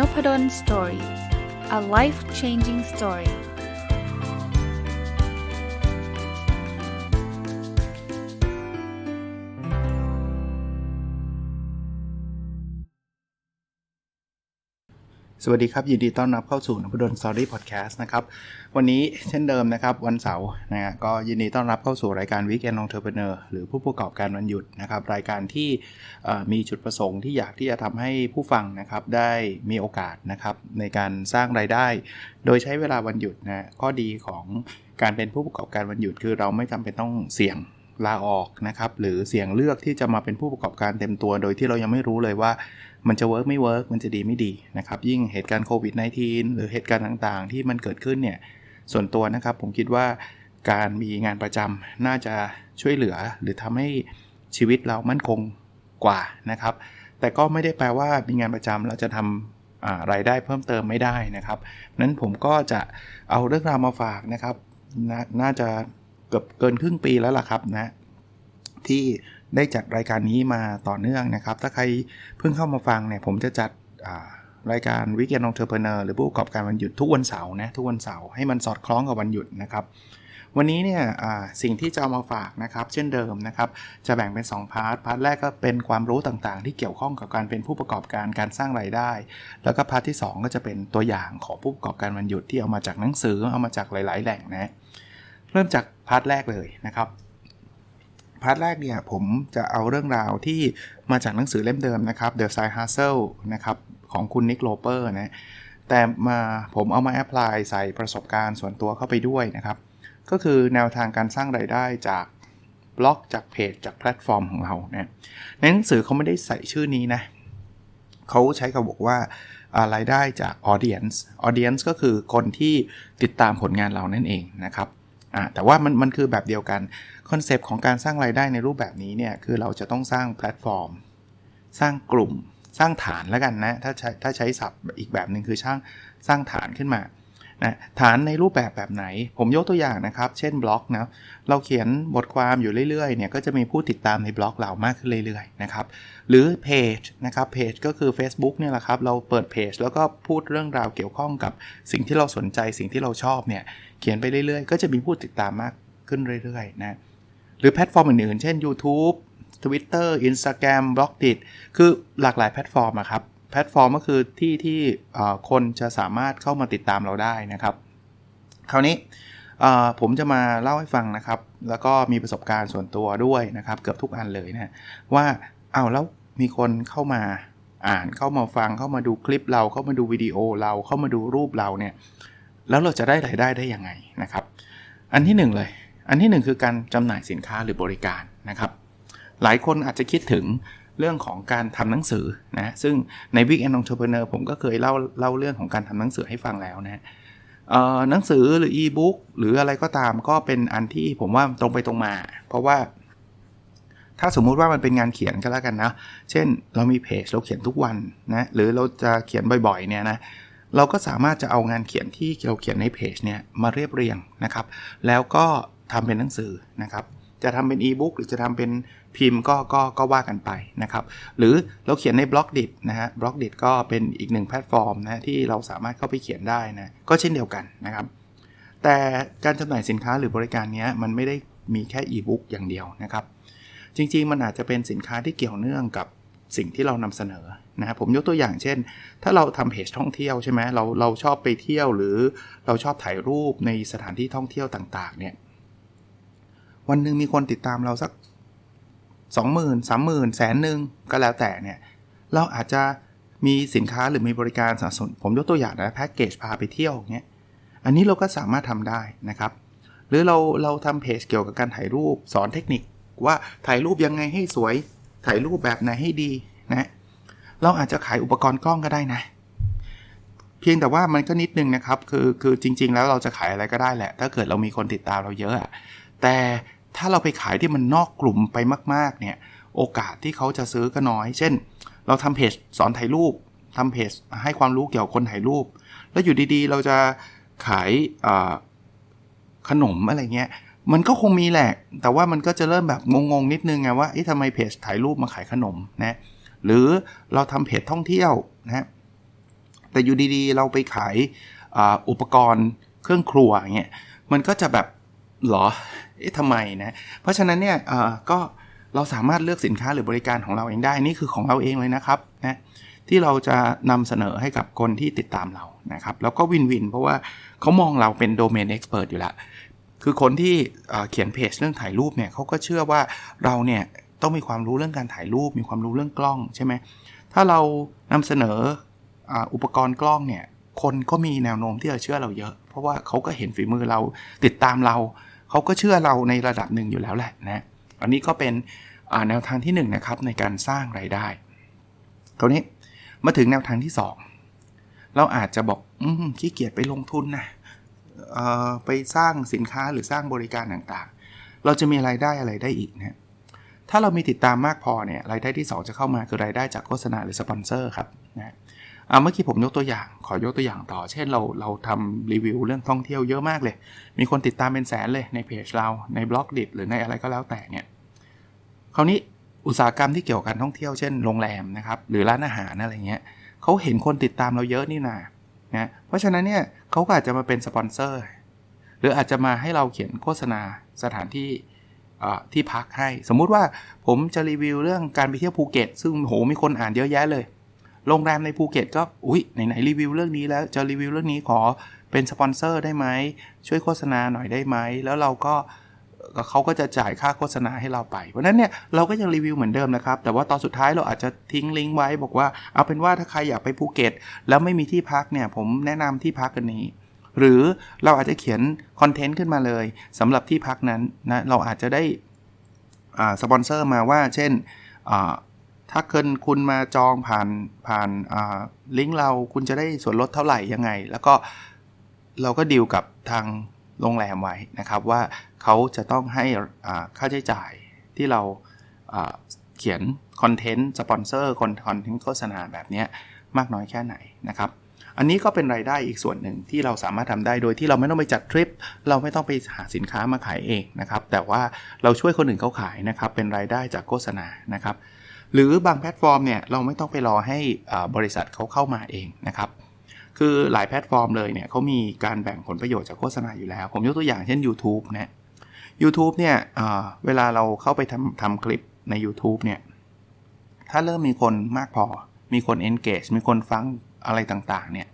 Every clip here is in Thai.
n o p ด d o n Story a life changing story. สวัสดีครับ ยินดีต้อนรับเข้าสู่นพดลสอรี่พอดแคสต์นะครับ วันนี้เช่นเดิมนะครับ วันเสาร์นะฮะก็ยินดีต้อนรับเข้าสู่รายการ Weekend Entrepreneur หรือผู้ประกอบการวันหยุดนะครับ รายการที่มีจุดประสงค์ที่อยากที่จะทำให้ผู้ฟังนะครับได้มีโอกาสนะครับในการสร้างรายได้ โดยใช้เวลาวันหยุดนะข้อดีของการเป็นผู้ประกอบการวันหยุด คือเราไม่จำเป็นต้องเสี่ยงลาออกนะครับหรือเสี่ยงเลือกที่จะมาเป็นผู้ประกอบการเต็มตัว โดยที่เรายังไม่รู้เลยว่า มันจะเวิร์กไม่เวิร์กมันจะดีไม่ดีนะครับ ยิ่งเหตุการณ์โควิด -19 หรือเหตุการณ์ต่างๆ ที่มันเกิดขึ้นเนี่ย ส่วนตัวนะครับผมคิดว่าการมีงานประจำน่าจะช่วยเหลือ หรือทำให้ชีวิตเรามั่นคงกว่านะครับ แต่ก็ไม่ได้แปลว่ามีงานประจำเราจะทำรายได้เพิ่มเติมไม่ได้นะครับนั้นผมก็จะเอาเรื่องราวมาฝากนะครับนน่าจะเกือบเกินครึ่งปีแล้วล่ะครับนะที่ ได้จัดรายการนี้มาต่อเนื่องนะครับ ถ้าใครเพิ่งเข้ามาฟังเนี่ยผมจะจัดรายการวิกเกนองเทอร์เพเนอร์หรือผู้ประกอบการวันหยุดทุกวันเสาร์นะทุกวันเสาร์ให้มันสอดคล้องกับวันหยุดนะครับ วันนี้เนี่ยสิ่งที่จะเอามาฝากนะครับ เช่นเดิมนะครับ จะแบ่งเป็น 2 พาร์ท พาร์ทแรกก็เป็นความรู้ต่างๆ ที่เกี่ยวข้องกับการเป็นผู้ประกอบการการสร้างไรายได้ แล้วก็พาร์ทที่ 2 ก็จะเป็นตัวอย่างของผู้ประกอบการวันหยุดที่เอามาจากหนังสือเอามาจากหลาย ๆ แหล่งนะเริ่มจากพาร์ทแรกเลยนะครับ พาร์ทแรกเนี่ยผมจะเอาเรื่องราวที่มาจากหนังสือเล่มเดิมนะครับ The Side Hustle นะครับของคุณนิกโลเปอร์นะแต่มาผมเอามาแอพพลายใส่ประสบการณ์ส่วนตัวเข้าไปด้วยนะครับ ก็คือแนวทางการสร้างไรายได้จากบล็อกจากเพจจากแพลตฟอร์มของเรานะในหนังสือเขาไม่ได้ใส่ชื่อนี้นะเขาใช้คำบอกว่ารายได้จาก audience audience ก็คือคนที่ติดตามผลงานเรานั่นเองนะครับ แต่ว่ามันมันคือแบบเดียวกันคอนเซปต์ของการสร้างรายได้ในรูปแบบนี้เนี่ยคือเราจะต้องสร้างแพลตฟอร์ม สร้างกลุ่ม สร้างฐานแล้วกันนะถ้าใช้ถ้าใช้ศัพท์อีกแบบหนึ่งคือสร้างสร้างฐานขึ้นมานะฐานในรูปแบบแบบไหน ผมยกตัวอย่างนะครับ เช่นบล็อกนะเราเขียนบทความอยู่เรื่อยๆเนี่ยก็จะมีผู้ติดตามในบล็อกเรามากขึ้นเรื่อยๆนะครับหรือเพจนะครับเพจก็คือ Facebook เนี่ยแหละครับเราเปิดเพจแล้วก็พูดเรื่องราวเกี่ยวข้องกับสิ่งที่เราสนใจสิ่งที่เราชอบเนี่ย เขียนไปเรื่อยๆ ก็จะมีผู้ติดตามมากขึ้นเรื่อยๆนะ หรือแพลตฟอร์มอื่นๆ เช่น YouTube Twitter Instagram b l o g d i t คือหลากหลายแพลตฟอร์มครับ แพลตฟอร์มก็คือที่ที่คนจะสามารถเข้ามาติดตามเราได้นะครับ คราวนี้ผมจะมาเล่าให้ฟังนะครับ แล้วก็มีประสบการณ์ส่วนตัวด้วยนะครับ เกือบทุกอันเลยนะว่าเอาแล้วมีคนเข้ามาอ่านเข้ามาฟังเข้ามาดูคลิปเราเข้ามาดูวิดีโอเราเข้ามาดูรูปเราเนี่ย แล้วเราจะได้รายได้ได้ยังไงนะครับ อันที่ 1 เลย อันที่ 1 คือการจำหน่ายสินค้าหรือบริการนะครับ หลายคนอาจจะคิดถึงเรื่องของการทำหนังสือนะ ซึ่งใน Weekend Entrepreneur ผมก็เคยเล่าเล่าเรื่องของการทำหนังสือให้ฟังแล้วนะหนังสือหรืออีบุ๊กหรืออะไรก็ตามก็เป็นอันที่ผมว่าตรงไปตรงมา เพราะว่า ถ้าสมมุติว่ามันเป็นงานเขียนก็แล้วกันนะ เช่นเรามีเพจเราเขียนทุกวันนะ หรือเราจะเขียนบ่อยๆเนี่ยนะ เราก็สามารถจะเอางานเขียนที่เราเขียนในเพจเนี่ยมาเรียบเรียงนะครับ แล้วก็ทำเป็นหนังสือนะครับ จะทำเป็นอีบุ๊กหรือจะทำเป็นพิมพ์ก็ก็ก็ว่ากันไปนะครับ หรือเราเขียนในบล็อกดินะฮะบล็อกดิก็เป็นอีกหนึ่งแพลตฟอร์มนะที่เราสามารถเข้าไปเขียนได้นะก็เช่นเดียวกันนะครับ แต่การจำหน่ายสินค้าหรือบริการนี้มันไม่ได้มีแค่อีบุ๊กอย่างเดียวนะครับ จริงๆ มันอาจจะเป็นสินค้าที่เกี่ยวเนื่องกับสิ่งที่เรานำเสนอ นะผมยกตัวอย่างเช่น ถ้าเราทำเพจท่องเที่ยวใช่ไหมเราเราชอบไปเที่ยวหรือเราชอบถ่ายรูปในสถานที่ท่องเที่ยวต่างๆเนี่ยวันหนึ่งมีคนติดตามเราสัก 20,000 30,000แสนหนึ่งก็แล้วแต่เนี่ยเราอาจจะมีสินค้าหรือมีบริการสนับสนุนผมยกตัวอย่างนะแพ็กเกจพาไปเที่ยวเงี้ยอันนี้เราก็สามารถทำได้นะครับ หรือเราเราทำเพจเกี่ยวกับการถ่ายรูปสอนเทคนิคว่าถ่ายรูปยังไงให้สวยถ่ายรูปแบบไหนให้ดีนะ เราอาจจะขายอุปกรณ์กล้องก็ได้นะ เพียงแต่ว่ามันก็นิดนึงนะครับ คือคือจริง ๆ แล้วเราจะขายอะไรก็ได้แหละ ถ้าเกิดเรามีคนติดตามเราเยอะ แต่ถ้าเราไปขายที่มันนอกกลุ่มไปมากๆเนี่ยโอกาสที่เขาจะซื้อก็น้อย เช่น เราทำเพจสอนถ่ายรูปทำเพจให้ความรู้เกี่ยวกับคนถ่ายรูป แล้วอยู่ดีๆ เราจะขายขนมอะไรเงี้ย มันก็คงมีแหละ แต่ว่ามันก็จะเริ่มแบบงงๆ นิดนึงไงว่าทำไมเพจถ่ายรูปมาขายขนมนะ หรือเราทำเพจท่องเที่ยวนะ แต่อยู่ดีๆ เราไปขายอุปกรณ์เครื่องครัวเงี้ย มันก็จะแบบหรอ เอ๊ะทำไมนะ เพราะฉะนั้นเนี่ยก็เราสามารถเลือกสินค้าหรือบริการของเราเองได้ นี่คือของเราเองเลยนะครับนะที่เราจะนำเสนอให้กับคนที่ติดตามเรานะครับ แล้วก็วินวินเพราะว่าเขามองเราเป็นโดเมนเอ็กซ์เพรสอยู่ล้วคือคนที่เขียนเพจเรื่องถ่ายรูปเนี่ยเขาก็เชื่อว่าเราเนี่ย ต้องมีความรู้เรื่องการถ่ายรูป มีความรู้เรื่องกล้องใช่ไหมถ้าเรานำเสนออุปกรณ์กล้องเนี่ยคนก็มีแนวโน้มที่จะเชื่อเราเยอะ เพราะว่าเขาก็เห็นฝีมือเราติดตามเรา เขาก็เชื่อเราในระดับหนึ่งอยู่แล้วแหละนะอันนี้ก็เป็นแนวทางที่1นนะครับในการสร้างไรายได้คราวนี้มาถึงแนวทางที่ 2 เราอาจจะบอกอขี้เกียจไปลงทุนนะไปสร้างสินค้าหรือสร้างบริการต่างๆ เราจะมีไรายได้อะไรได้อีกนะ ถ้าเรามีติดตามมากพอเนี่ยรายได้ที่ 2 จะเข้ามาคือรายได้จากโฆษณาหรือสปอนเซอร์ครับนะเมื่อกี้ผมยกตัวอย่าง ขอยกตัวอย่างต่อ เช่นเราเราทำรีวิวเรื่องท่องเที่ยวเยอะมากเลย มีคนติดตามเป็นแสนเลยในเพจเราในบล็อกดิหรือในอะไรก็แล้วแต่เนี่ยคราวนี้อุตสาหกรรมที่เกี่ยวกับการท่องเที่ยวเช่นโรงแรมนะครับหรือร้านอาหารอะไรเงี้ยเขาเห็นคนติดตามเราเยอะนี่นานะเพราะฉะนั้นเนี่ยเขาก็อาจจะมาเป็นสปอนเซอร์หรืออาจจะมาให้เราเขียนโฆษณาสถานที่ ที่พักให้ สมมุติว่าผมจะรีวิวเรื่องการไปเที่ยวภูเก็ต ซึ่งโหมีคนอ่านเยอะแยะเลย โรงแรมในภูเก็ตก็อุ้ยไหนๆรีวิวเรื่องนี้แล้วจะรีวิวเรื่องนี้ขอเป็นสปอนเซอร์ได้ไหมช่วยโฆษณาหน่อยได้ไหมแล้วเราก็เขาก็จะจ่ายค่าโฆษณาให้เราไป เพราะนั้นเนี่ยเราก็ยังรีวิวเหมือนเดิมนะครับ แต่ว่าตอนสุดท้ายเราอาจจะทิ้งลิงก์ไว้บอกว่า เอาเป็นว่าถ้าใครอยากไปภูเก็ต แล้วไม่มีที่พักเนี่ยผมแนะนำที่พักกันนี้ หรือเราอาจจะเขียนคอนเทนต์ขึ้นมาเลยสำหรับที่พักนั้นนะเราอาจจะได้สปอนเซอร์มาว่าเช่นถ้าเกินคุณมาจองผ่านผ่านลิงก์เราคุณจะได้ส่วนลดเท่าไหร่ยังไง แล้วก็เราก็ดีลกับทางโรงแรมไว้นะครับว่าเขาจะต้องให้ค่าใช้จ่ายที่เราเขียนคอนเทนต์สปอนเซอร์คอนเทนต์โฆษณาแบบนี้มากน้อยแค่ไหนนะครับ อันนี้ก็เป็นรายได้อีกส่วนหนึ่งที่เราสามารถทำได้โดยที่เราไม่ต้องไปจัดทริป เราไม่ต้องไปหาสินค้ามาขายเองนะครับ แต่ว่าเราช่วยคนอื่นเขาขายนะครับ เป็นรายได้จากโฆษณานะครับ หรือบางแพลตฟอร์มเนี่ยเราไม่ต้องไปรอให้บริษัทเขาเข้ามาเองนะครับคือหลายแพลตฟอร์มเลยเนี่ยเขามีการแบ่งผลประโยชน์จากโฆษณาอยู่แล้ว ผมยกตัวอย่างเช่น YouTube นะ YouTube เนี่ยเวลาเราเข้าไปทำทำคลิปใน YouTube เนี่ย ถ้าเริ่มมีคนมากพอ มีคน engage มีคนฟัง อะไรต่างๆ เนี่ย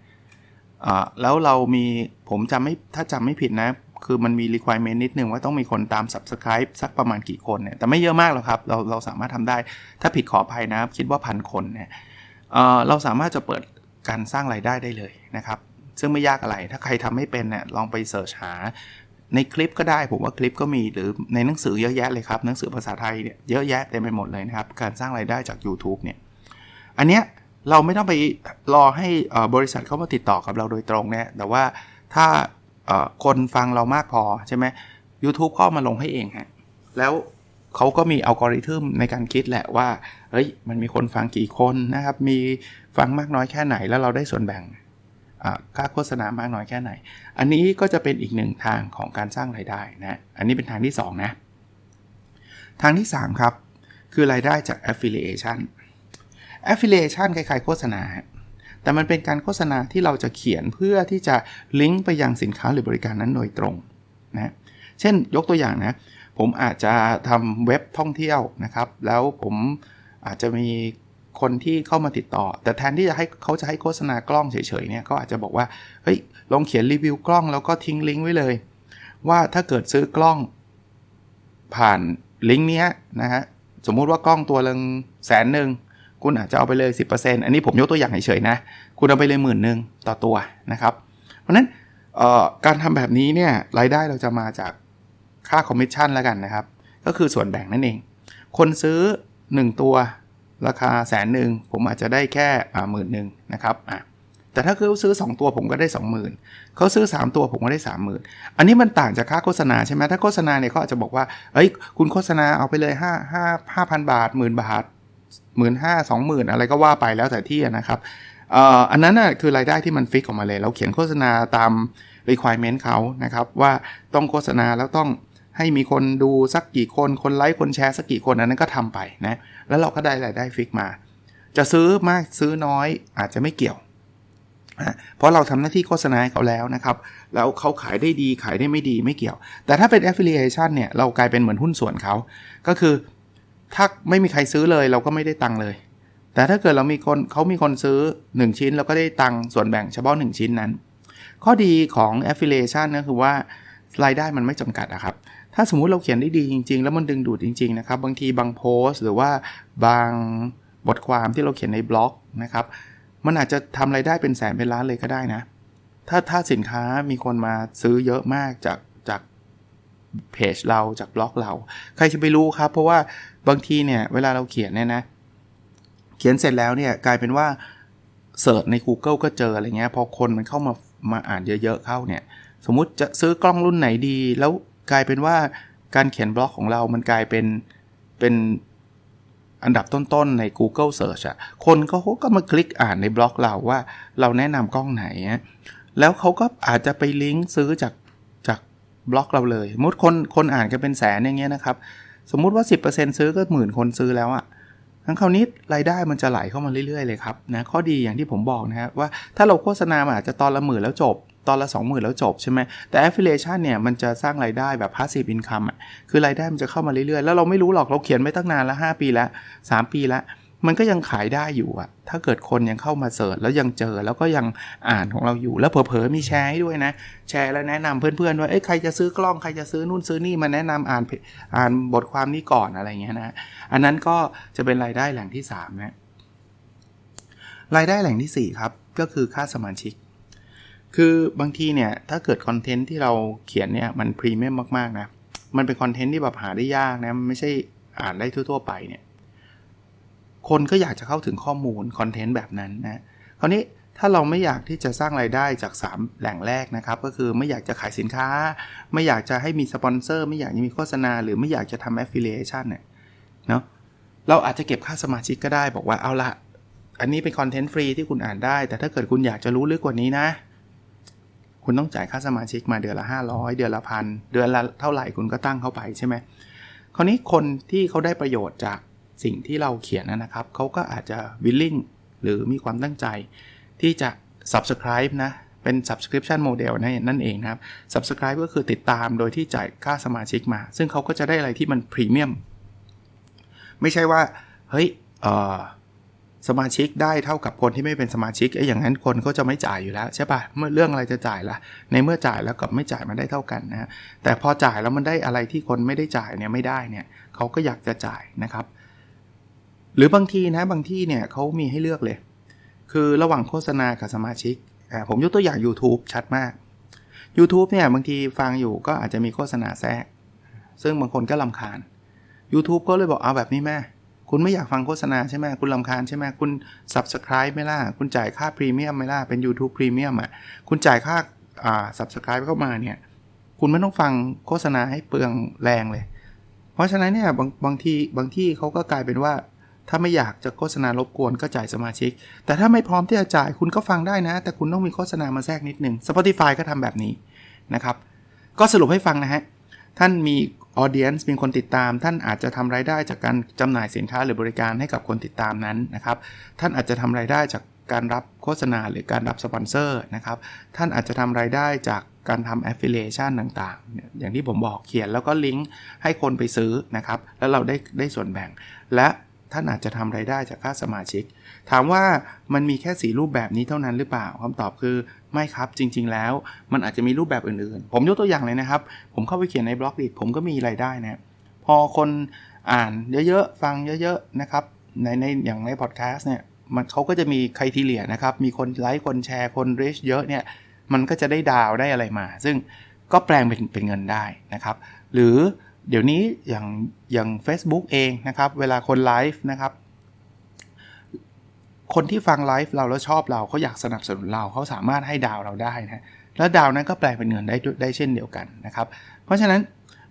แล้วเรามีผมจำไม่ถ้าจำไม่ผิดนะ คือมันมี requirement นิดนึงว่าต้องมีคนตาม subscribe สักประมาณกี่คนเนี่ย แต่ไม่เยอะมากหรอกครับ เราเราสามารถทำได้ ถ้าผิดขออภัยนะ คิดว่าพันคนเนี่ยเราสามารถจะเปิดการสร้างรายได้ได้เลยนะครับ ซึ่งไม่ยากอะไร ถ้าใครทำไม่เป็นเนี่ยลองไปเสิร์ชหาในคลิปก็ได้ผมว่าคลิปก็มีหรือในหนังสือเยอะแยะเลยครับหนังสือภาษาไทยเนี่ยเยอะแยะเต็มไปหมดเลยนะครับ การสร้างรายได้จาก YouTube เนี่ยอันเนี้ย เราไม่ต้องไปรอให้บริษัทเข้ามาติดต่อกับเราโดยตรงนะแต่ว่าถ้าคนฟังเรามากพอใช่ไหม YouTube ก็มาลงให้เองฮะ แล้วเขาก็มีอัลกอริทึมในการคิดแหละว่า เฮ้ย มันมีคนฟังกี่คนนะครับ มีฟังมากน้อยแค่ไหน แล้วเราได้ส่วนแบ่งค่าโฆษณามากน้อยแค่ไหน อันนี้ก็จะเป็นอีกหนึ่งทางของการสร้างรายได้นะ อันนี้เป็นทางที่ 2 นะ ทางที่ 3 ครับ คือรายได้จาก affiliation affiliation คล้ายๆโฆษณา แต่มันเป็นการโฆษณาที่เราจะเขียนเพื่อที่จะลิงก์ไปยังสินค้าหรือบริการนั้นโดยตรงนะเช่นยกตัวอย่างนะ ผมอาจจะทำเว็บท่องเที่ยวนะครับ แล้วผมอาจจะมีคนที่เข้ามาติดต่อ แต่แทนที่จะให้เขาจะให้โฆษณากล้องเฉยๆเนี่ยเขาอาจจะบอกว่าเฮ้ยลองเขียนรีวิวกล้องแล้วก็ทิ้งลิงก์ไว้เลย ว่าถ้าเกิดซื้อกล้องผ่านลิงก์นี้นะฮะสมมุติว่ากล้องตัวละแสนหนึ่ง คุณอาจจะเอาไปเลย 10%อันนี้ผมยกตัวอย่างเฉยๆนะ คุณเอาไปเลยหมื่นหนึ่งต่อตัวนะครับ เพราะนั้นการทำแบบนี้เนี่ยรายได้เราจะมาจากค่าคอมมิชชั่นแล้วกันนะครับ ก็คือส่วนแบ่งนั่นเอง คนซื้อ 1 ตัวราคาแสนหนึ่งผมอาจจะได้แค่หมื่นหนึ่งนะครับอะแต่ถ้าเขาซื้อ 2 ตัวผมก็ได้ 20,000เขาซื้อ 3 ตัวผมก็ได้ 30,000 อันนี้มันต่างจากค่าโฆษณาใช่ไหมถ้าโฆษณาเนี่ยเขาอาจจะบอกว่าเฮ้ยคุณโฆษณาเอาไปเลย 5 5 5,000 บาทหมื่นบาท หมื่นห้าสองหมื่นอะไรก็ว่าไปแล้วแต่ที่นะครับอันนั้นน่ะคือรายได้ที่มันฟิกออกมาเลย เราเขียนโฆษณาตาม requirement เขานะครับ ว่าต้องโฆษณาแล้วต้องให้มีคนดูสักกี่คนคนไลค์คนแชร์สักกี่คนอันนั้นก็ทำไปนะแล้วเราก็ได้รายได้ฟิกมา จะซื้อมากซื้อน้อยอาจจะไม่เกี่ยวเพราะเราทำหน้าที่โฆษณาเขาแล้วนะครับ แล้วเขาขายได้ดีขายได้ไม่ดีไม่เกี่ยว แต่ถ้าเป็น affiliation เนี่ยเรากลายเป็นเหมือนหุ้นส่วนเขาก็คือ ถ้าไม่มีใครซื้อเลยเราก็ไม่ได้ตังค์เลย แต่ถ้าเกิดเรามีคนเขามีคนซื้อ 1 ชิ้นเราก็ได้ตังค์ส่วนแบ่งเฉพาะ 1 ชิ้นนั้น ข้อดีของ affiliation ก็คือว่ารายได้มันไม่จำกัดนะครับ ถ้าสมมุติเราเขียนได้ดีจริง ๆ แล้วมันดึงดูดจริง ๆ นะครับ บางทีบางโพสต์ หรือว่าบางบทความที่เราเขียนในบล็อกนะครับ มันอาจจะทำไรายได้เป็นแสนเป็นล้านเลยก็ได้นะ ถ้าถ้าสินค้ามีคนมาซื้อเยอะมากจากจาก เพจเราจากบล็อกเรา ใครจะไปรู้ครับ เพราะว่าบางทีเนี่ยเวลาเราเขียนเนี่ยนะ เขียนเสร็จแล้วเนี่ยกลายเป็นว่าเสิร์ชใน Google ก็เจออะไรเงี้ยพอคนมันเข้ามามาอ่านเยอะๆเข้าเนี่ย สมมุติจะซื้อกล้องรุ่นไหนดี แล้วกลายเป็นว่าการเขียนบล็อกของเรามันกลายเป็นเป็นอันดับต้นๆใน Google Search อะคนก็ก็มาคลิกอ่านในบล็อกเราว่าเราแนะนำกล้องไหน แล้วเขาก็อาจจะไปลิงก์ซื้อจากจาก บล็อกเราเลยสมมติคนคนอ่านกันเป็นแสนอย่างเงี้ยนะครับสมมุติว่า 10%ซื้อก็หมื่นคนซื้อแล้วอะทั้งคราวนี้รายได้มันจะไหลเข้ามาเรื่อยๆเลยครับนะข้อดีอย่างที่ผมบอกนะครว่าถ้าเราโฆษณาอาจจะตอนละหมื่นแล้วจบ ตอนละ 20,000 แล้วจบใช่ไหมแต่ affiliation เนี่ยมันจะสร้างรายได้แบบ passive income คือรายได้มันจะเข้ามาเรื่อยๆ แล้วเราไม่รู้หรอกเราเขียนไม่ตั้งนานแล้ว 5 ปีแล้ว 3 ปีแล้ว มันก็ยังขายได้อยู่อะถ้าเกิดคนยังเข้ามาเสิร์ชแล้วยังเจอแล้วก็ยังอ่านของเราอยู่ แล้วเผลอๆมีแชร์ให้ด้วยนะ แชร์แล้วแนะนำเพื่อนๆว่าเอ้ยใครจะซื้อกล้องใครจะซื้อนู่นซื้อนี่มาแนะนำอ่านอ่านบทความนี้ก่อนอะไรเงี้ยนะ อันนั้นก็จะเป็นรายได้แหล่งที่3นะรายได้แหล่งที่ 4 ครับ ก็คือค่าสมาชิก คือบางทีเนี่ย ถ้าเกิดคอนเทนต์ที่เราเขียนเนี่ย มันพรีเมียมมาก ๆ นะ มันเป็นคอนเทนต์ที่แบบหาได้ยากนะไม่ใช่อ่านได้ทั่ว ๆ ไปเนี่ย คนก็อยากจะเข้าถึงข้อมูลคอนเทนต์แบบนั้นนะคราวนี้ถ้าเราไม่อยากที่จะสร้างไรายได้จาก 3 แหล่งแรกนะครับ ก็คือไม่อยากจะขายสินค้า ไม่อยากจะให้มีสปอนเซอร์ ไม่อยากจะมีโฆษณา หรือไม่อยากจะทำ affiliation เนี่ยเนาะเราอาจจะเก็บค่าสมาชิกก็ได้บอกว่าเอาละอันนี้เป็นคอนเทนต์ฟรีที่คุณอ่านได้ แต่ถ้าเกิดคุณอยากจะรู้ลึกกว่านี้นะ คุณต้องจ่ายค่าสมาชิกมาเดือนละ 500 เดือนละพันเดือนละเท่าไหร่คุณก็ตั้งเข้าไปใช่ไหมคราวนี้คนที่เขาได้ประโยชน์จาก สิ่งที่เราเขียนนะครับเขาก็อาจจะ willing หรือมีความตั้งใจ ที่จะ subscribe นะ เป็น subscription model นั่นเองนะครับ subscribe ก็คือติดตามโดยที่จ่ายค่าสมาชิกมา ซึ่งเขาก็จะได้อะไรที่มันพรีเมียมไม่ใช่ว่า เฮ้ยสมาชิกได้เท่ากับคนที่ไม่เป็นสมาชิกไอ้อย่างนั้นคนก็จะไม่จ่ายอยู่แล้วใช่ปะเมื่อเรื่องอะไรจะจ่ายละในเมื่อจ่ายแล้วกับไม่จ่ายมันได้เท่ากันนะแต่พอจ่ายแล้วมันได้อะไรที่คนไม่ได้จ่ายเนี่ยไม่ได้เนี่ยเขาก็อยากจะจ่ายนะครับ หรือบางทีนะบางที่เนี่ยเขามีให้เลือกเลย คือระหว่างโฆษณากับสมาชิกผมยกตัวอย่าง YouTube ชัดมาก YouTube เนี่ยบางทีฟังอยู่ก็อาจจะมีโฆษณาแทรก ซึ่งบางคนก็ลำคาญ YouTube ก็เลยบอกเอาแบบนี้แม่คุณไม่อยากฟังโฆษณาใช่ไหมคุณลำคาญใช่ไหมคุณ Subscribe ไม่ล่ะ คุณจ่ายค่าพรีเมียมไม่ล่ะ เป็น YouTube พรีเมียมอะ คุณจ่ายค่าอ่า Subscribe เข้ามาเนี่ย คุณไม่ต้องฟังโฆษณาให้เปลืองแรงเลย เพราะฉะนั้นเนี่ยบางบางทีบางที่เขาก็กลายเป็นว่า ถ้าไม่อยากจะโฆษณารบกวนก็จ่ายสมาชิก แต่ถ้าไม่พร้อมที่จะจ่ายคุณก็ฟังได้นะ แต่คุณต้องมีโฆษณามาแทรกนิดนึง Spotify ก็ทำแบบนี้นะครับ ก็สรุปให้ฟังนะฮะ ท่านมีออเดียนส์มีคนติดตาม ท่านอาจจะทำรายได้จากการจำหน่ายสินค้าหรือบริการให้กับคนติดตามนั้นนะครับ ท่านอาจจะทำรายได้จากการรับโฆษณาหรือการรับสปอนเซอร์นะครับ ท่านอาจจะทำรายได้จากการทำ affiliation ต่างๆ อย่างที่ผมบอกเขียนแล้วก็ลิงก์ให้คนไปซื้อนะครับ แล้วเราได้ได้ส่วนแบ่ง และ ท่านอาจจะทำไรายได้จากค่าสมาชิก ถามว่ามันมีแค่สีรูปแบบนี้เท่านั้นหรือเปล่าคำตอบคือไม่ครับจริง ๆ แล้ว มันอาจจะมีรูปแบบอื่นๆ ผมยกตัวอย่างเลยนะครับ ผมเข้าไปเขียนในบล็อกดิผมก็มีไรายได้นะพอคนอ่านเยอะๆ ฟังเยอะๆนะครับในในอย่างในพอดแคสต์เนี่ยมันเขาก็จะมีใครทีเลียนะครับ มีคนไลค์คนแชร์คนรีชเยอะเนี่ยมันก็จะได้ดาวได้อะไรมา ซึ่งก็แปลงเป็นเป็นเงินได้นะครับ หรือ เดี๋ยวนี้อย่างอย่าง Facebook เองนะครับ เวลาคนไลฟ์นะครับ คนที่ฟังไลฟ์เราแล้วชอบเราเขาอยากสนับสนุนเราเขาสามารถให้ดาวเราได้นะแล้วดาวนั้นก็แปลเป็นเงินได้ได้เช่นเดียวกันนะครับ เพราะฉะนั้น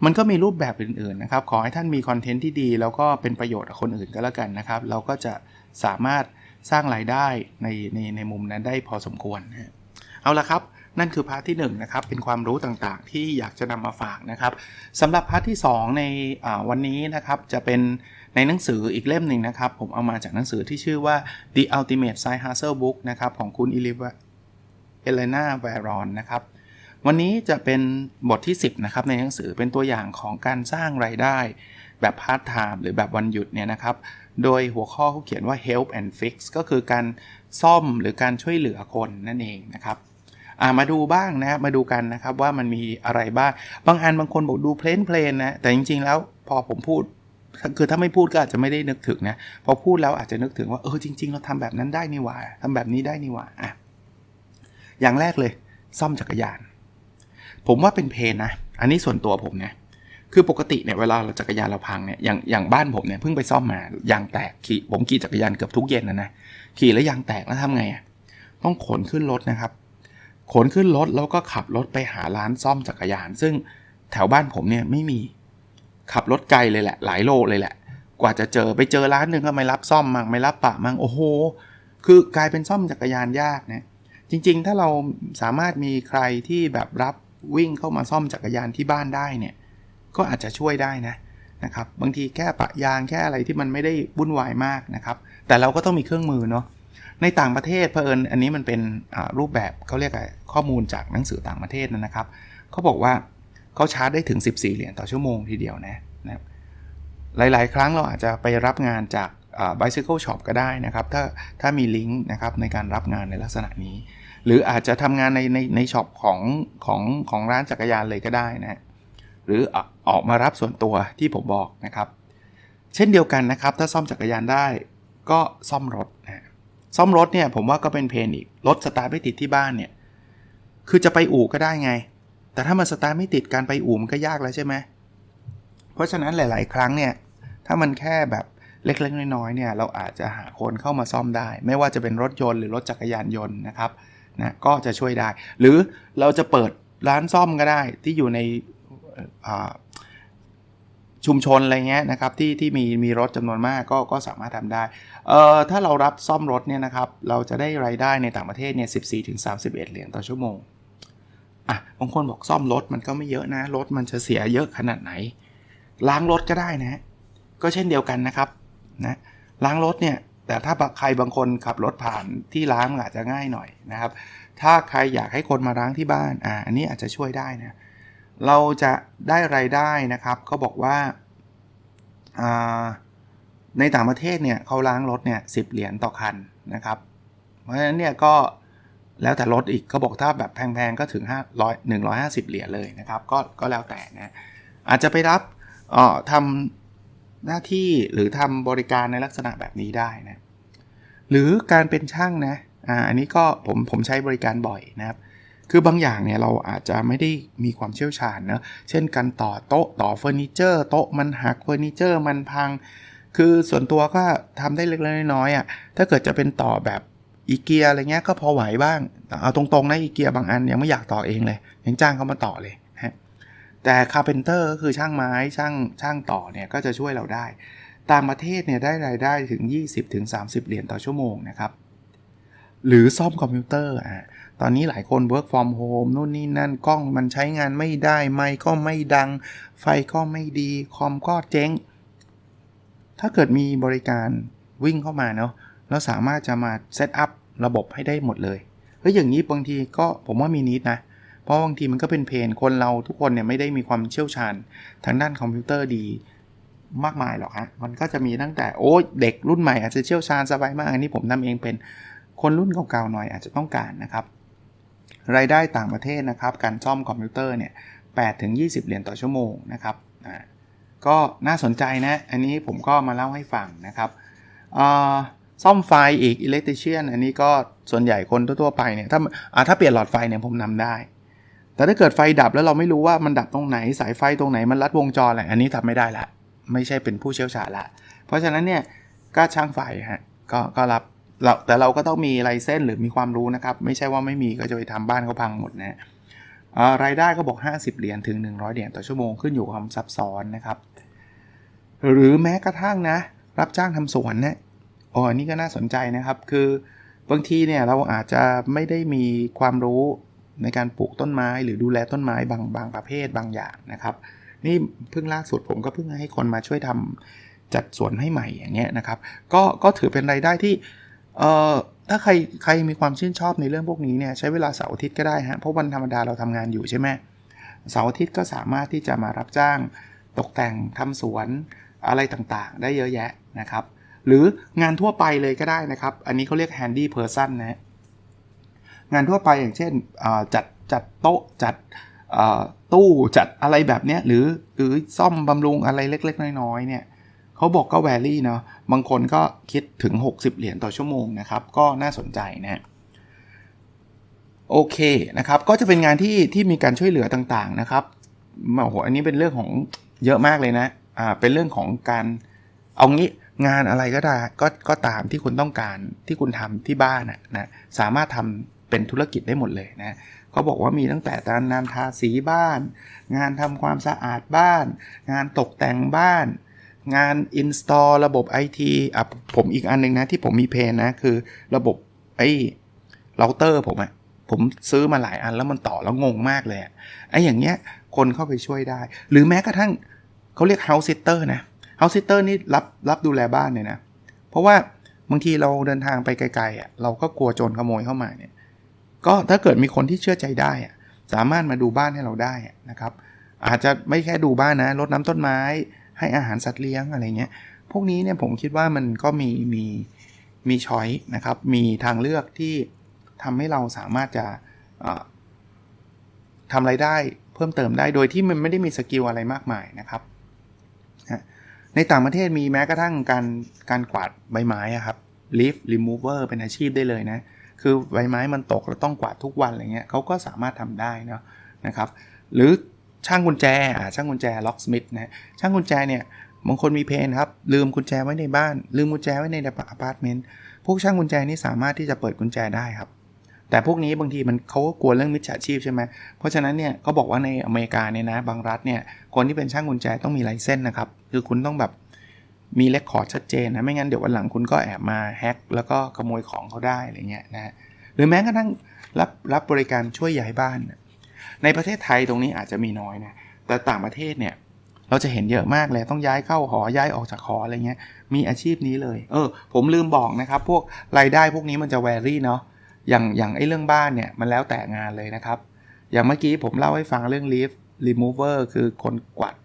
มันก็มีรูปแบบอื่นๆนะครับ ขอให้ท่านมีคอนเทนต์ที่ดี แล้วก็เป็นประโยชน์กับคนอื่นก็แล้วกันนะครับ เราก็จะสามารถสร้างรายได้ในในในมุมนั้นได้พอสมควรนะเอาละครับ นั่นคือพาร์ทที่1นะครับเป็นความรู้ต่างๆ ที่อยากจะนำมาฝากนะครับสำหรับพาร์ทที่ 2 ในวันนี้นะครับจะเป็นในหนังสืออีกเล่มหนึ่งนะครับ ผมเอามาจากหนังสือที่ชื่อว่า The Ultimate Side Hustle Book นะครับของคุณอิลิวเอเลนาแวรอนนะครับวันนี้จะเป็นบทที่ 10นะครับในหนังสือเป็นตัวอย่างของการสร้างไรายได้ แบบพาร์ทไทม์หรือแบบวันหยุดเนี่ยนะครับ โดยหัวข้อเขาเขียนว่า help and fix ก็คือการซ่อมหรือการช่วยเหลือคนนั่นเองนะครับ มาดูบ้างนะมาดูกันนะครับว่ามันมีอะไรบ้าง บางอันบางคนบอกดูเพลนเพลนนะแต่จริง ๆ แล้วพอผมพูดคือถ้าไม่พูดก็อาจจะไม่ได้นึกถึงนะพอพูดแล้วอาจจะนึกถึงว่าเออจริง ๆ เราทำแบบนั้นได้นี่หว่าทำแบบนี้ได้นี่หว่าอะอย่างแรกเลย ซ่อมจักรยาน ผมว่าเป็นเพนนะ อันนี้ส่วนตัวผมนะคือปกติเนี่ยเวลาเราจักรยานเราพังเนี่ยอย่างอย่างบ้านผมเนี่ยเพิ่งไปซ่อมมายางแตกขี่ผมขี่จักรยานเกือบทุกเย็นนะนะขี่แล้วยางแตกแล้วทำไงอะต้องขนขึ้นรถนะครับ ขนขึ้นรถแล้วก็ขับรถไปหาร้านซ่อมจักรยาน ซึ่งแถวบ้านผมเนี่ยไม่มีขับรถไกลเลยแหละ หลายโลเลยแหละ กว่าจะเจอไปเจอร้านหนึ่งก็ไม่รับซ่อมมั่งไม่รับปะมั่งโอ้โห คือกลายเป็นซ่อมจักรยานยากนะจริง ๆ ถ้าเราสามารถมีใครที่แบบรับวิ่งเข้ามาซ่อมจักรยานที่บ้านได้เนี่ย ก็อาจจะช่วยได้นะนะครับ บางทีแค่ปะยางแค่อะไรที่มันไม่ได้วุ่นวายมากนะครับ แต่เราก็ต้องมีเครื่องมือเนาะ ในต่างประเทศเพอเอิญอันนี้มันเป็นรูปแบบเขาเรียกอะไรข้อมูลจากหนังสือต่างประเทศนะครับเขาบอกว่าเขาชาร์จได้ถึง 14 เหรียญต่อชั่วโมงทีเดียวนะนะหลาย ๆ ครั้งเราอาจจะไปรับงานจาก bicycle shop ก็ได้นะครับ ถ้าถ้ามีลิงก์นะครับในการรับงานในลักษณะนี้ หรืออาจจะทำงานในในในช็อปของของของร้านจักรยานเลยก็ได้นะหรือออกมารับส่วนตัวที่ผมบอกนะครับ เช่นเดียวกันนะครับ ถ้าซ่อมจักรยานได้ก็ซ่อมรถ ซ่อมรถเนี่ยผมว่าก็เป็นเพนอีก รถสตาร์ทไม่ติดที่บ้านเนี่ย คือจะไปอู่ก็ได้ไง แต่ถ้ามันสตาร์ทไม่ติดการไปอู่มันก็ยากแล้วใช่ไหมเพราะฉะนั้นหลาย ๆ ครั้งเนี่ย ถ้ามันแค่แบบเล็ก ๆ น้อย ๆ เนี่ย เราอาจจะหาคนเข้ามาซ่อมได้ ไม่ว่าจะเป็นรถยนต์หรือรถจักรยานยนต์นะครับ นะ ก็จะช่วยได้ หรือเราจะเปิดร้านซ่อมก็ได้ที่อยู่ใน ชุมชนอะไรเงี้ยนะครับที่ที่มีมีรถจำนวนมากก็ก็สามารถทำได้เอ่อถ้าเรารับซ่อมรถเนี่ยนะครับเราจะได้รายได้ในต่างประเทศเนี่ย14ถึง31เหรียญต่อชั่วโมงอะบางคนบอกซ่อมรถมันก็ไม่เยอะนะรถมันจะเสียเยอะขนาดไหน ล้างรถก็ได้นะ ก็เช่นเดียวกันนะครับนะล้างรถเนี่ยแต่ถ้าใครบางคนขับรถผ่านที่ล้างอาจจะง่ายหน่อยนะครับ ถ้าใครอยากให้คนมาล้างที่บ้านอ่าอันนี้อาจจะช่วยได้นะ เราจะได้ไรายได้นะครับเขาบอกว่าในต่างประเทศเนี่ยเขาล้างรถเนี่ยสิเหรียญต่อคันนะครับ เพราะฉะนั้นเนี่ยก็แล้วแต่รถอีกเขาบอกถ้าแบบแพงๆ ก็ถึง500 150 เหรียญเลยนะครับ ก็ก็แล้วแต่นะอาจจะไปรับออทำหน้าที่หรือทำบริการในลักษณะแบบนี้ได้นะหรือการเป็นช่างนะอ่าอันนี้ก็ผมผมใช้บริการบ่อยนะครับ คือบางอย่างเนี่ยเราอาจจะไม่ได้มีความเชี่ยวชาญเนะเช่นการต่อโต๊ะต่อเฟอร์นิเจอร์โต๊ะมันหักเฟอร์นิเจอร์มันพัง คือส่วนตัวก็ทำได้เล็กๆน้อยๆอะถ้าเกิดจะเป็นต่อแบบอีเกียอะไรเงี้ยก็พอไหวบ้าง เอาตรงๆนะอีเกียบางอันยังไม่อยากต่อเองเลยยังจ้างเขามาต่อเลยฮะแต่คาเพนเตอร์ก็คือช่างไม้ช่างช่างต่อเนี่ยก็จะช่วยเราได้ ต่างประเทศเนี่ยได้รายได้ถึง 20-30 เหรียญต่อชั่วโมงนะครับหรือซ่อมคอมพิวเตอร์อะ ตอนนี้หลายคน work from home นู่นนี่นั่นกล้องมันใช้งานไม่ได้ไมค์ก็ไม่ดัง ไฟก็ไม่ดีคอมก็เจ๊ง ถ้าเกิดมีบริการวิ่งเข้ามาเนาะเราสามารถจะมาเซตอัพระบบให้ได้หมดเลยเฮ้ยอย่างนี้บางทีก็ผมว่ามีนิดนะ เพราะบางทีมันก็เป็นเพนคนเราทุกคนเนี่ยไม่ได้มีความเชี่ยวชาญ ทางด้านคอมพิวเตอร์ดีมากมายหรอกฮะ มันก็จะมีตั้งแต่โอ้เด็กรุ่นใหม่อาจจะเชี่ยวชาญสบายมาก อันนี้ผมทำเองเป็นคนรุ่นเก่าๆหน่อยอาจจะต้องการนะครับ รายได้ต่างประเทศนะครับ การซ่อมคอมพิวเตอร์เนี่ย8ถึง 20 เหรียญต่อชั่วโมงนะครับอ่าก็น่าสนใจนะ อันนี้ผมก็มาเล่าให้ฟังนะครับซ่อมไฟอีกอิเล็กทริเชียนอันนี้ก็ส่วนใหญ่คนทั่วๆไปเนี่ยถ้าถ้าเปลี่ยนหลอดไฟเนี่ยผมนำได้ แต่ถ้าเกิดไฟดับแล้วเราไม่รู้ว่ามันดับตรงไหนสายไฟตรงไหนมันลัดวงจรอะไรอันนี้ทำไม่ได้ละ ไม่ใช่เป็นผู้เชี่ยวชาญละ เพราะฉะนั้นเนี่ยก็ช่างไฟฮะก็ก็รับ เราแต่เราก็ต้องมีไลเส้นหรือมีความรู้นะครับ ไม่ใช่ว่าไม่มีก็จะไปทำบ้านเขาพังหมดนะรายได้ก็บอก 50 เหรียญถึง 100 เหรียญต่อชั่วโมงขึ้นอยู่กับความซับซ้อนนะครับ หรือแม้กระทั่งนะ รับจ้างทำสวนนะอ๋อนี่ก็น่าสนใจนะครับ คือบางทีเนี่ยเราอาจจะไม่ได้มีความรู้ในการปลูกต้นไม้ หรือดูแลต้นไม้บางบางประเภทบางอย่างนะครับ นี่เพิ่งล่าสุดผมก็เพิ่งให้คนมาช่วยทำจัดสวนให้ใหม่อย่างเงี้ยนะครับ ก็ก็ถือเป็นรายได้ที่ เอ่อถ้าใครใครมีความชื่นชอบในเรื่องพวกนี้เนี่ยใช้เวลาเสาร์อาทิตย์ก็ได้ฮะเพราะวันธรรมดาเราทำงานอยู่ใช่ไหมเสาร์อาทิตย์ก็สามารถที่จะมารับจ้างตกแต่งทำสวนอะไรต่างๆ ได้เยอะแยะนะครับ หรืองานทั่วไปเลยก็ได้นะครับ อันนี้เขาเรียก handy person นะฮะงานทั่วไปอย่างเช่นจัดจัดโต๊ะจัดตู้จัดอะไรแบบเนี้ยหรือหรือซ่อมบำรุงอะไรเล็ก ๆ น้อยๆเนี่ย เขาบอกก็แวรี่เนาะบางคนก็คิดถึง 60 เหรียญต่อชั่วโมงนะครับ ก็น่าสนใจนะโอเคนะครับ ก็จะเป็นงานที่ที่มีการช่วยเหลือต่างๆนะครับโอ้โหอันนี้เป็นเรื่องของเยอะมากเลยนะอ่าเป็นเรื่องของการเอางี้งานอะไรก็ได้ก็ก็ตามที่คุณต้องการที่คุณทำที่บ้านนะนะสามารถทำเป็นธุรกิจได้หมดเลยนะเขาบอกว่ามีตั้งแต่การงานทาสีบ้าน งานทำความสะอาดบ้าน งานตกแต่งบ้าน งาน install ระบบ IT อะผมอีกอันหนึงนะที่ผมมีเพนนะ คือระบบไอ้เราเตอร์ผมอะผมซื้อมาหลายอันแล้วมันต่อแล้วงงมากเลยไอ้อย่างเงี้ยคนเข้าไปช่วยได้ หรือแม้กระทั่งเขาเรียก house sitter นะ house sitter นี่รับรับดูแลบ้านเนี่ยนะ เพราะว่าบางทีเราเดินทางไปไกลๆอะเราก็กลัวโจรขโมยเข้ามาเนี่ยก็ถ้าเกิดมีคนที่เชื่อใจได้อะสามารถมาดูบ้านให้เราได้ะนะครับ อาจจะไม่แค่ดูบ้านนะรดน้ำต้นไม้ ให้อาหารสัตว์เลี้ยงอะไรเงี้ย พวกนี้เนี่ยผมคิดว่ามันก็มีมีมีช้อยนะครับ มีทางเลือกที่ทำให้เราสามารถจะทำไรายได้เพิ่มเติมได้โดยที่มันไม่ได้มีสกิลอะไรมากมายนะครับ ในต่างประเทศมีแม้กระทั่งการการกวาดใบไม้อะครับ leaf remover เป็นอาชีพได้เลยนะ คือใบไม้มันตกเราต้องกวาดทุกวันอะไรเงี้ยเขาก็สามารถทำได้นะนะครับ หรือ ช่างกุญแจอ่าช่างกุญแจ locksmith นะช่างกุญแจเนี่ยบางคนมีเพนครับ ลืมกุญแจไว้ในบ้าน ลืมกุญแจไว้ในอพาร์ตเมนต์พวกช่างกุญแจนี่สามารถที่จะเปิดกุญแจได้ครับ แต่พวกนี้บางทีมันเขาก็กลัวเรื่องมิจฉาชีพใช่ไหมเพราะฉะนั้นเนี่ยเขาบอกว่าในอเมริกาเนี่ยนะบางรัฐเนี่ยคนที่เป็นช่างกุญแจต้องมีไลเซนส์นะครับ คือคุณต้องแบบมีเลคคอร์ดชัดเจนนะไม่งั้นเดี๋ยววันหลังคุณก็แอบมาแฮ็กแล้วก็ขโมยของเขาได้อะไรเงี้ยนะหรือแม้กระทั่งรับรับบริการช่วยย้ายบ้าน ในประเทศไทยตรงนี้อาจจะมีน้อยนะ แต่ต่างประเทศเนี่ยเราจะเห็นเยอะมากเลยต้องย้ายเข้าหอย้ายออกจากหออะไรเงี้ย มีอาชีพนี้เลย เออ ผมลืมบอกนะครับ พวกรายได้พวกนี้มันจะแวรี่เนาะอย่างอย่างไอ้เรื่องบ้านเนี่ยมันแล้วแต่งานเลยนะครับ อย่างเมื่อกี้ผมเล่าให้ฟังเรื่อง leaf remover คือคนกวาด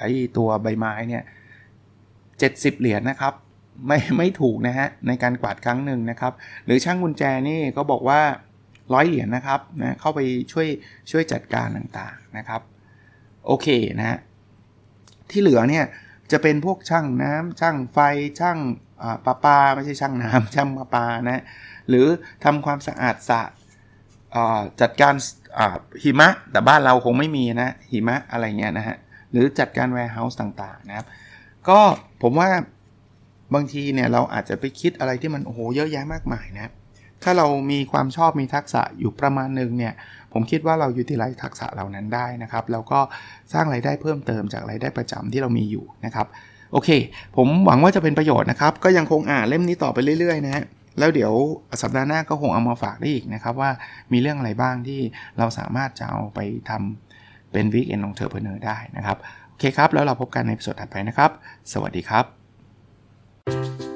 ไอ้ตัวใบไม้เนี่ย70เหรียญนะครับ ไม่ไม่ถูกนะฮะในการกวาดครั้งหนึ่งนะครับ หรือช่างกุญแจนี่ก็บอกว่า ร้อยเหรียญนะครับนะเข้าไปช่วยช่วยจัดการต่างๆนะครับ โอเคนะฮะที่เหลือเนี่ยจะเป็นพวกช่างน้ำช่างไฟช่างอ่าประปาไม่ใช่ช่างน้ำช่างประปานะหรือทำความสะอาดสะจัดการหิมะแต่บ้านเราคงไม่มีนะหิมะอะไรเงี้ยนะฮะหรือจัดการ warehouse ต่างๆนะครับ ก็ผมว่าบางทีเนี่ยเราอาจจะไปคิดอะไรที่มันโอ้โหเยอะแยะมากมายนะครับ ถ้าเรามีความชอบมีทักษะอยู่ประมาณหนึ่งเนี่ย ผมคิดว่าเรายูทิลไลซ์ทักษะเหล่านั้นได้นะครับ แล้วก็สร้างไรายได้เพิ่มเติมจากรายได้ประจำที่เรามีอยู่นะครับ โอเค ผมหวังว่าจะเป็นประโยชน์นะครับ ก็ยังคงอ่านเล่มนี้ต่อไปเรื่อยๆนะฮะ แล้วเดี๋ยวสัปดาห์หน้าก็คงเอามาฝากได้อีกนะครับ ว่ามีเรื่องอะไรบ้างที่เราสามารถจะเอาไปทำเป็นวิกเอนองเทอร์เพเนอร์ได้นะครับ โอเคครับ แล้วเราพบกันในสดถัดไปนะครับ สวัสดีครับ